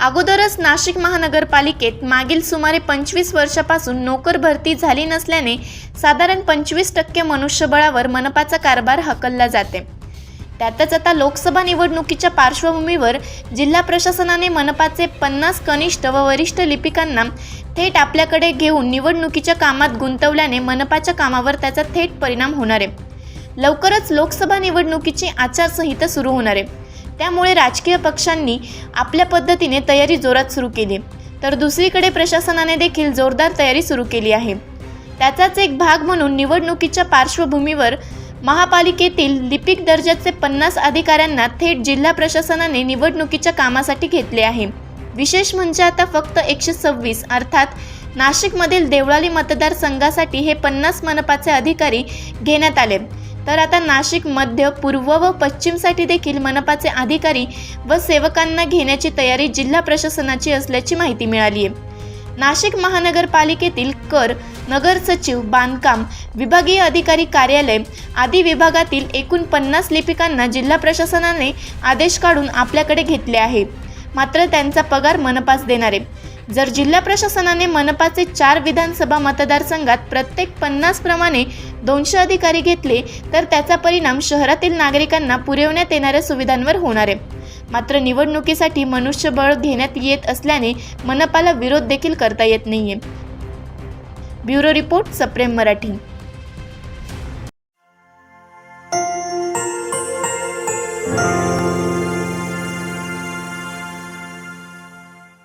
अगोदरच नाशिक महानगरपालिकेत मागील सुमारे पंचवीस वर्षापासून नोकर भरती झाली नसल्याने साधारण पंचवीस टक्के मनुष्यबळावर मनपाचा कारभार हकलला जाते. त्यातच आता लोकसभा निवडणुकीच्या पार्श्वभूमीवर जिल्हा प्रशासनाने मनपाचे पन्नास कनिष्ठ व वरिष्ठ लिपिकांना थेट आपल्याकडे घेऊन निवडणुकीच्या कामात गुंतवल्याने मनपाच्या कामावर त्याचा थेट परिणाम होणार आहे. लवकरच लोकसभा निवडणुकीची आचारसंहिता सुरू होणार आहे. त्यामुळे राजकीय पक्षांनी आपल्या पद्धतीने तयारी जोरात सुरू केली. तर दुसरीकडे प्रशासनाने देखील जोरदार तयारी सुरू केली आहे. त्याचाच एक भाग म्हणून निवडणुकीच्या पार्श्वभूमीवर महापालिकेतील लिपिक दर्जाचे पन्नास अधिकाऱ्यांना थेट जिल्हा प्रशासनाने निवडणुकीच्या कामासाठी घेतले आहे. विशेष म्हणजे आता फक्त एकशे सव्वीस अर्थात नाशिकमधील देवळाली मतदारसंघासाठी हे पन्नास मनपाचे अधिकारी घेण्यात आले. तर आता नाशिक मध्य पूर्व व पश्चिमसाठी देखील मनपाचे अधिकारी व सेवकांना घेण्याची तयारी जिल्हा प्रशासनाची असल्याची माहिती मिळाली आहे. नाशिक महानगरपालिकेतील कर नगर सचिव बांधकाम विभागीय अधिकारी कार्यालय आदी विभागातील एकूण पन्नास लिपिकांना जिल्हा प्रशासनाने आदेश काढून आपल्याकडे घेतले आहे. मात्र त्यांचा पगार मनपास देणारे. जर जिल्हा प्रशासनाने मनपाचे चार विधानसभा मतदारसंघात प्रत्येक पन्नास प्रमाणे दोनशे अधिकारी घेतले तर त्याचा परिणाम शहरातील नागरिकांना पुरवण्यात येणाऱ्या सुविधांवर होणार आहे. मात्र निवडणुकीसाठी मनुष्यबळ घेण्यात येत असल्याने मनपाला विरोध देखील करता येत नाहीये. ब्युरो रिपोर्ट सप्रेम मराठी.